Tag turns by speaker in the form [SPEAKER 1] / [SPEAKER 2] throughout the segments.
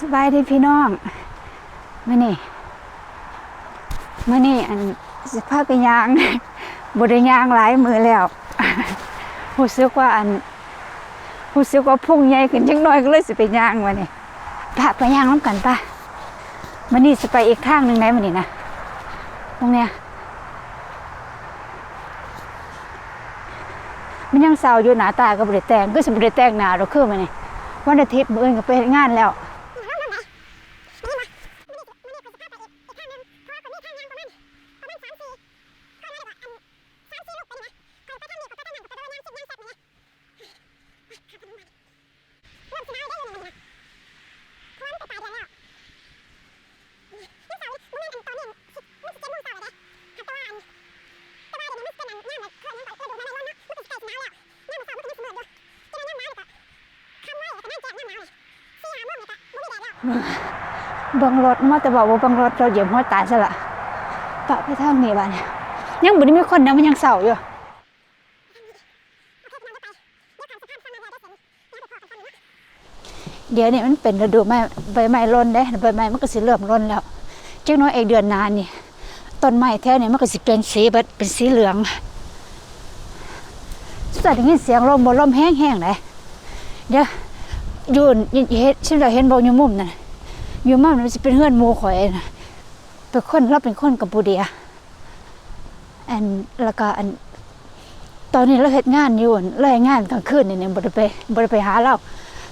[SPEAKER 1] สบายดีพี่น้องมื่อนี่มื่อนี่อันสิพาไปยางบได้ยางหลายมือแล้วรู้สึกว่าอันรู้สึกว่าพุ่งใหญ่ขึ้นจังน้อยก็เลยสิไปยางวันนี้พาไปยางน้ำกันปะมื่อนี่สิไปอีกทางหนึ่งไหนมื่อนี่นะตรงเนี้ยมันยังเศร้าอยู่หนาตาก็บริแตงก็สิบริแตงหนาเราคือมันนี่ยวันอาทิตย์มื้ออื่นก็ไปงานแล้ว บังรถมาแต่บอกว่าบังรถเราเหยียบหัวตายซะละปะไปทางนี้บ้านเนี่ยยังบ่ได้มีคนนะมันยังเศร้าอยู่เดี๋ยวนี้มันเป็นฤดูใบใบไม้ร่นเด้ใบไม้มันก็สิเริ่มร่นแล้วจังน้อยเอกเดือนนานนี่ต้นไม้แถวนี้มันก็สิเป็นสีเป็นสีเหลืองสุดท้ายได้ยินเสียงลมบ่ลมแห้งๆเลยเดี๋ยว อยูนเฮ็ดชิมเราเห็นบ่อยู่มุมนั่นอยู่มามันจะเป็นเพื่อนหมูข่อยนะเป็นคนเราเป็นคนกัมพูเดียอันแล้วก็อันตอนนี้เราเฮ็ดงานอยู่อั่นเราเฮ็ดงานกลางคืนนี่เนี่ยบ่ได้ไปบ่ได้ไปหาเรา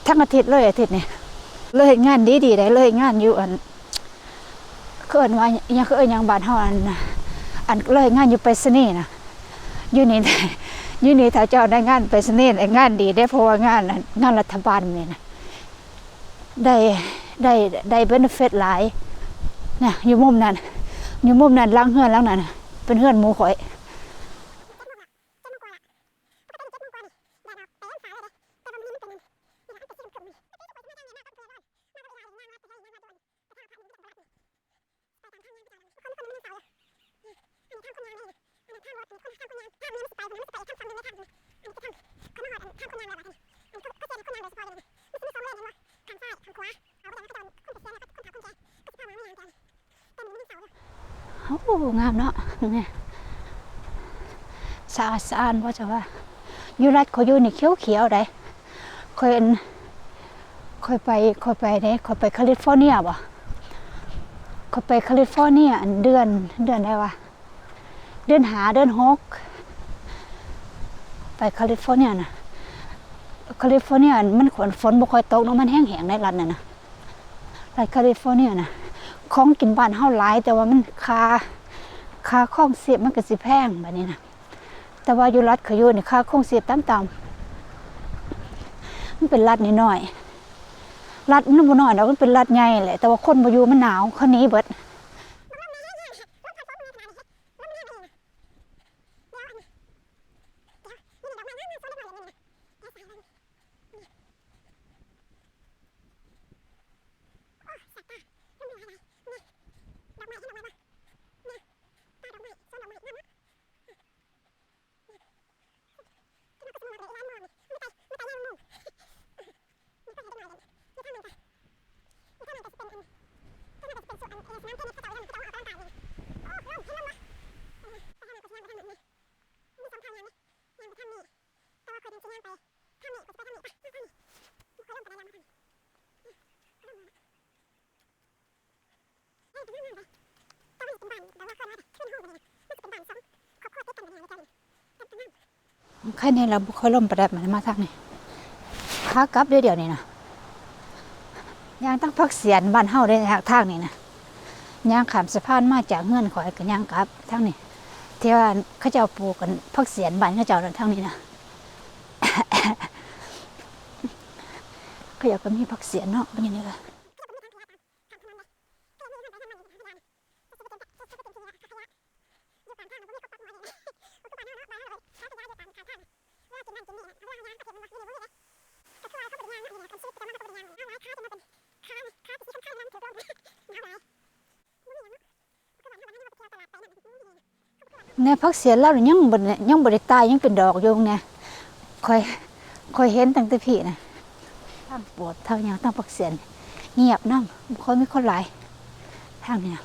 [SPEAKER 1] ทั้งอาทิตย์เลยอาทิตย์นี่เราเฮ็ดงานดีๆได้เลยงานอยู่อันคืออันว่ายังคือเอิ้นยังบานเฮาอันะอันเลยงานอยู่ไปรษณีย์นะอยู่นี่อยู่นี่ถ้าเจ้าได้งานไปรษณีย์ได้งานดีได้เพราะว่างานงานรัฐบาลเนี่ยนะ ได้ได้ได้เบนฟิตหลายเนี่ยอยู่มุมนั้นอยู่มุมนั้นล้างเฮือนล้างนั้นเป็นเฮือนหมูข่อย โอ้งามเนาะเนี่ยสะอาดสะอาดว่าจะว่าอยู่รัฐเขาอยู่นี่เขียวเขียวได้คยอันคยไปเคยไปเด้คยไปแคลิฟอร์เนียบ่เคยไปแคลิฟอร์เนียเดือนเดือนได้วะเดือนหาเดือนหกไปแคลิฟอร์เนียนะ แคลิฟอร์เนียมันฝนฝนบ่ค่อยตกเนาะมันแห้งแห้งในรัฐนั่นนะรัฐแคลิฟอร์เนียนะของกินบ้านเฮาหลายแต่ว่ามันคาคาข้องเสียบมันก็สิแพงแบบนี้นะแต่ว่าอยู่รัฐขยู่นี่ค่าข้องเสียบต่ำๆมันเป็นรัฐน้อยๆรัฐมันบ่น้อยดอกมันเป็นรัฐใหญ่แหละแต่ว่าคนบ่อยู่มันหนาวเขาหนี้เบิด แค่นี้เราบ่ค่อยล่มประดับมันมาทางนี้ขากลับเดี๋ยวเดี๋ยวนี้นะย่างตั้งพักเสียนบ้านเฮาได้ทางนี้นะย่างขามสะพานมาจากเงื่อนข่อยกับย่างกลับทางนี้ที่ว่าเขาเจ้าปลูกกันพักเสียนบ้านเขาเจ้าทางนี้นะเขาอยากก็มีพักเสียนเนาะเป็นย่างนี้ละ เนี่ยพักเสียนแล้วนี่ยังบนยังบริตายยังเป็นดอกอยู่เนี่ยคอยคอยเห็นตั้งแต่พี่นะทั้งปวดทั้งยังทั้งพักเสียนเงียบนั่งบ่ค่อยมีคนหลายทางนี้นะ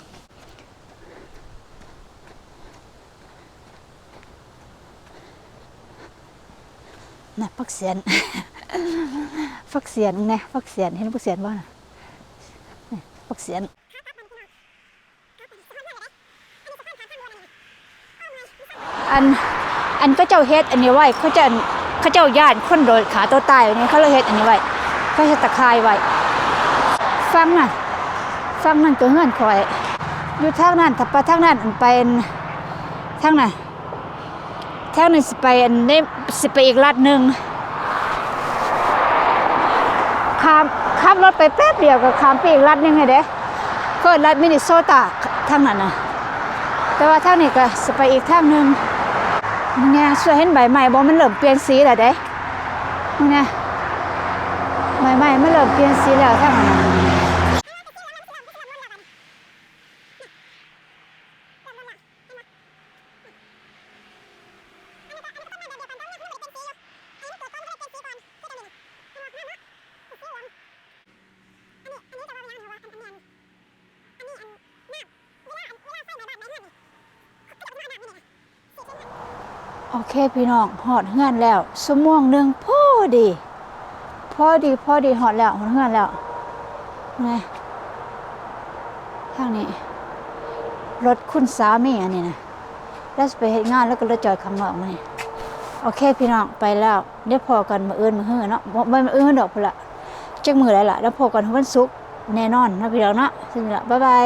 [SPEAKER 1] น่ะฟักเสียนฟักเสียนไงฟักเสียนเห็นฟักเสียนบ่น่ะนี่ฟักเสียน อันอันก็เจ้าเฮ็ดอันนี้ไว้เขาจะเขาเจ้าย่านคนโดดขาตัวตายอันนี้เขาเลยเฮ็ดอันนี้ไว้เขาจะตะคายไว้ฟังน่ะฟังนั่นก็เฮือนคอยอยู่ทางนั้นถ้าไปทางนั้นอันไปอันทางนั้นทางนั้นสิไปอันนี้สิไปอีกลัดหนึ่งข้ามขับรถไปแป๊บเดียวก็ข้ามไปอีกลัดหนึ่งไงเด้ก็ลัดมินนิโซตาทางนั้นน่ะแต่ว่าทางนี้ก็สิไปอีกทางหนึ่ง มึงเนี่ยช่วยเห็นใบใหม่บ่มันเริ่มเปลี่ยนสีแล้วเด้มึงเนี่ยใบใหม่มันเริ่มเปลี่ยนสีแล้วทางนั้น อเคพี่น้องหอดเฮือนแล้วชั่วงหนึ่งพอดี พอดีพอดีหอดแล้วหอดเฮือนแล้วนี่ทางนี้ รถคุณสามีอันนี้นะแล้วไปเฮ็ดงานแล้วก็รถจอดข้างนอกมานี่โอเคพี่น้องไปแล้วเดี๋ยวพอกันมื้ออื่นมื้อฮื้อเนาะบ่บ่มื้ออื่นดอกพละจักมือไรล่ะแล้วพอกันวันศุกร์แน่นอนนะพี่น้องเนาะซึ่งละบ๊ายบาย